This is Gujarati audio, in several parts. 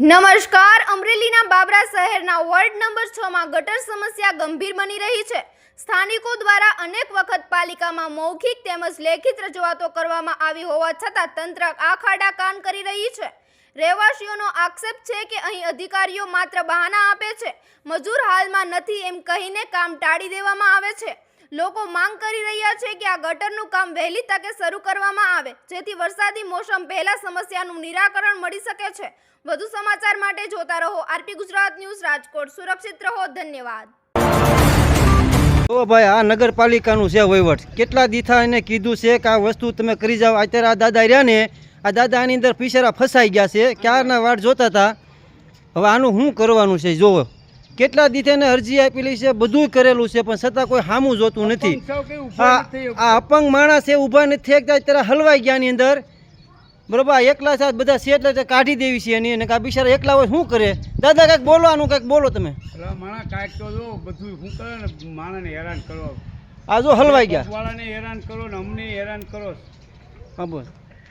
નમસ્કાર, અમરેલીના બાબરા શહેરના વોર્ડ નંબર છ માં ગટર સમસ્યા ગંભીર બની રહી છે. સ્થાનિકો દ્વારા અનેક વખત પાલિકામાં મૌખિક તેમજ લેખિત રજૂઆતો કરવામાં આવી હોવા છતાં તંત્ર આખાડા કાન કરી રહી છે. રહેવાસીઓનો આક્ષેપ છે કે અહીં અધિકારીઓ માત્ર બહાના આપે છે. મજૂર હાલમાં નથી એમ કહીને કામ ટાળી દેવામાં આવે છે. લોકો માંગ કરી રહ્યા છે કે આ ગટરનું કામ વહેલી તકે શરૂ કરવામાં આવે, જેથી વરસાદી મોસમ પહેલા સમસ્યાનું નિરાકરણ મળી શકે છે. વધુ સમાચાર માટે જોતા રહો આરપી ગુજરાત ન્યૂઝ રાજકોટ. સુરક્ષિત રહો, ધન્યવાદ. તો ભાઈ, આ નગરપાલિકાનું છે વહીવટ. કેટલા દીથા એને કીધું છે કે આ વસ્તુ તમે કરી જાઓ. અત્યારે આ દાદા રહ્યા ને, આ દાદા આની અંદર પીસેરા ફસાઈ ગયા છે. ક્યારના વાટ જોતા હતા? હવે આનું શું કરવાનું છે? જોવો કેટલા દીથે એને અરજી આપેલી છે બધુંય કરેલું છે પણ છતાં કોઈ સામું જોતું નથી. આ અપંગ? માણસ એ ઊભા નથી એકતા ત્યારે હલવાઈ ગયા ની અંદર. બરોબર આ એકલા સાથે બધા છે એટલે કાઢી દેવી છે એની. અને આ બિચારા એકલા હોય શું કરે? દાદા કાંઈક બોલવાનું કાંઈક બોલો તમે. માણા કાંઈક તો જો બધું શું કરે ને માણાને હેરાન કરો. આ જો હલવાઈ ગયા. વાળાને હેરાન કરો ને અમને હેરાન કરો. હા બોલ.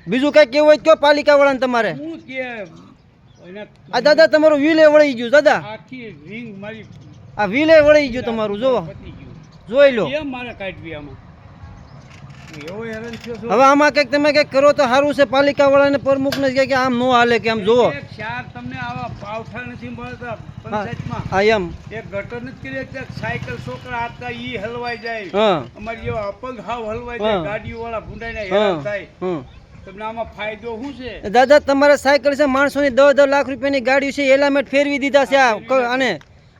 બીજું કાંઈક કેવું હોય તો કયો પાલિકા વાળાને તમારે? શું કે આ દાદા તમારું વ્હીલે વળી ગયું દાદા. આખી રિંગ મારી આ વ્હીલે વળી ગયું તમારું જોવો. જોઈ લો. મારે કાઢવી આમાં? હવે આમાં કંઈક તમે કંઈક કરો તો સારું છે પાલિકા વાળાને પ્રમુખને જ કહે કે આમ નો હાલે કે આમ જોવો. તમને આવા પાવઠા નથી મળતા પંચાયતમાં. હા એમ. એક ગટર નથી કરી સાયકલ છોકરા હતા ઈ હલવાઈ જાય. અમારી જેવા અપંગ હાવ હલવાઈ જાય ગાડીઓ વાળા ભૂંડાઈને હેરાન થાય. તમને આમાં ફાયદો શું છે? દાદા તમારે સાયકલ છે માણસોની દસ દસ લાખ રૂપિયાની ગાડી છે એલામેટ ફેરવી દીધા છે આ અને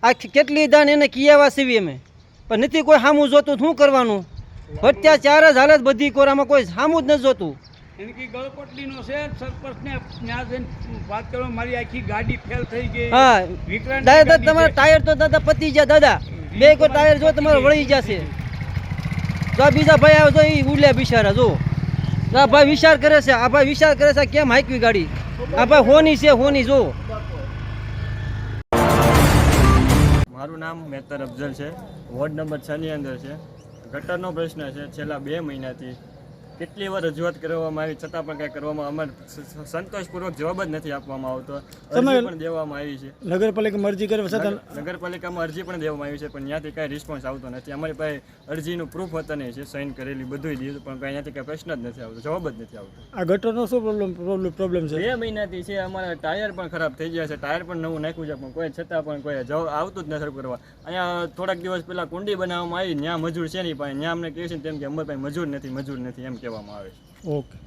આ કેટલી દાન એને કિયાવા સીવી અમે? પણ નથી કોઈ સામું જોતું શું કરવાનું? અત્યાચાર જ હાલત બધી કોરામાં કોઈ સામું જ નથી જોતું. એને ગળપટલીનો છે સરપંચને ત્યાં જઈને વાત કરો મારી આખી ગાડી ફેલ થઈ ગઈ. હા. વિકરાંતની દાદા તમારા ટાયર તો દાદા પતી ગયા દાદા. બે કોઈ ટાયર જો તમારે વળી જશે. આ બીજા ભાઈ આવે તો એ ઉલ્યા બિચારા જો. આ ભાઈ વિચાર કરે છે, આ ભાઈ વિચાર કરે છે કેમ હાંકવી ગાડી? આ ભાઈ હોની છે, હોની, જો. મારું નામ મેતર અફઝલ છે, વોર્ડ નંબર છની અંદર છે. ગટરનો પ્રશ્ન છે, છેલ્લા બે મહિનાથી કેટલી વાર રજૂઆત કરવામાં આવી છતાં પણ કાંઈ કરવામાં અમારે સંતોષપૂર્વક જવાબ જ નથી આપવામાં આવતો. અરજી પણ દેવામાં આવી છે. નગરપાલિકામાં અરજી કરવા છતાં નગરપાલિકામાં અરજી પણ દેવામાં આવી છે પણ ત્યાંથી કાંઈ રિસ્પોન્સ આવતો નથી. અમારી પાસે અરજીનું પ્રૂફ હતા નહીં છે સાઇન કરેલી બધું દીધું પણ કાંઈ ત્યાંથી કાંઈ પ્રશ્ન જ નથી આવતો જવાબ જ નથી આવતો. આ ગટરનો શું પ્રોબ્લેમ પ્રોબ્લેમ પ્રોબ્લેમ છે? બે મહિનાથી છે અમારા ટાયર પણ ખરાબ થઈ ગયા છે ટાયર પણ નવું નાખ્યું છે પણ કોઈ છતાં પણ કોઈ જવાબ આવતું જ નથી કરવા. અહીંયા થોડાક દિવસ પહેલા કુંડી બનાવવામાં આવી ત્યાં મજૂર છે નહીં પણ ત્યાં અમને કહે છે તેમ કે અમારી પાસે મજૂર નથી મજૂર નથી એમ કહેવામાં આવે છે ઓકે.